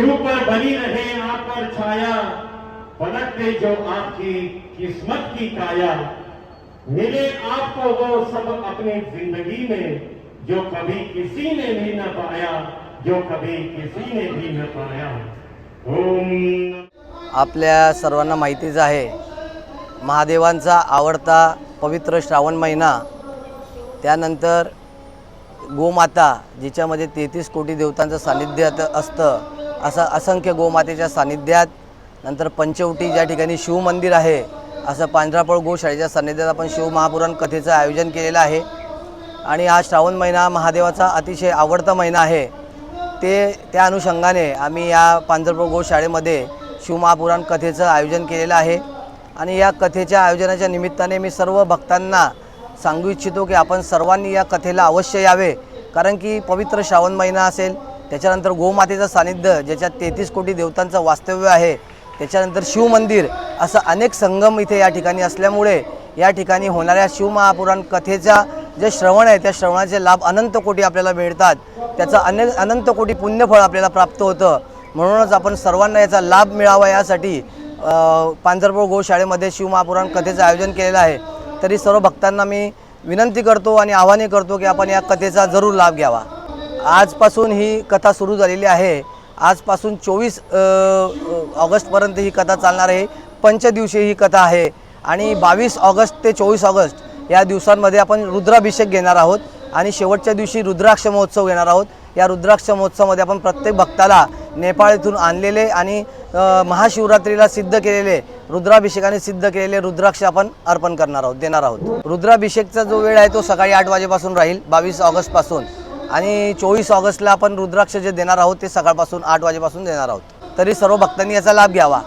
शिव पर बनी रहे आप पर छाया पलट दे जो आपकी किस्मत की काया। मिले आपको वो सब अपनी जिंदगी में जो कभी किसी ने भी न पाया जो कभी किसी ने भी न पाया। ओम आपल्या सर्वांना माहितीच आहे महादेवांचा आवडता पवित्र श्रावण महिना त्यानंतर गोमाता जिच्यामध्ये तेहतीस कोटी देवतांचं सानिध्य असतं असं असंख्य गोमातेच्या सान्निध्यात नंतर पंचवटी ज्या ठिकाणी शिवमंदिर आहे असं पांढरापळ गोशाळेच्या सान्निध्यात आपण शिवमहापुराण कथेचं आयोजन केलेलं आहे. आणि हा श्रावण महिना महादेवाचा अतिशय आवडता महिना आहे. ते त्या अनुषंगाने आम्ही या पांढरपूर गोशाळेमध्ये शिवमहापुराण कथेचं आयोजन केलेलं आहे. आणि या कथेच्या आयोजनाच्या निमित्ताने मी सर्व भक्तांना सांगू इच्छितो की आपण सर्वांनी या कथेला अवश्य यावे कारण की पवित्र श्रावण महिना असेल त्याच्यानंतर गोमातेचं सानिध्य ज्याच्यात तेहतीस कोटी देवतांचं वास्तव्य आहे त्याच्यानंतर शिवमंदिर असं अनेक संगम इथे या ठिकाणी असल्यामुळे या ठिकाणी होणाऱ्या शिवमहापुराण कथेचा जे श्रवण आहे त्या श्रवणाचे लाभ अनंत कोटी आपल्याला मिळतात. त्याचं अनेक अनंत कोटी पुण्यफळ आपल्याला प्राप्त होतं. म्हणूनच आपण सर्वांना याचा लाभ मिळावा यासाठी अ, पांजरपूर गोशाळेमध्ये शिवमहापुराण कथेचं आयोजन केलेलं आहे. तरी सर्व भक्तांना मी विनंती करतो आणि आवाहन करतो की आपण या कथेचा जरूर लाभ घ्यावा. आजपासून ही कथा सुरू झालेली आहे. आजपासून चोवीस ऑगस्टपर्यंत ही कथा चालणार आहे. पंचदिवशी ही कथा आहे. आणि बावीस ऑगस्ट ते चोवीस ऑगस्ट या दिवसांमध्ये आपण रुद्राभिषेक घेणार आहोत. आणि शेवटच्या दिवशी रुद्राक्ष महोत्सव घेणार आहोत. या रुद्राक्ष महोत्सवामध्ये आपण प्रत्येक भक्ताला नेपाळ येथून आणलेले आणि महाशिवरात्रीला सिद्ध केलेले रुद्राभिषेकाने सिद्ध केलेले रुद्राक्ष आपण अर्पण करणार आहोत देणार आहोत. रुद्राभिषेकचा जो वेळ आहे तो सकाळी आठ वाजेपासून राहील बावीस ऑगस्टपासून. आणि चोवीस ऑगस्टला आपण रुद्राक्ष जे देणार आहोत ते सकाळपासून आठ वाजेपासून देणार आहोत. तरी सर्व भक्तांनी याचा लाभ घ्यावा.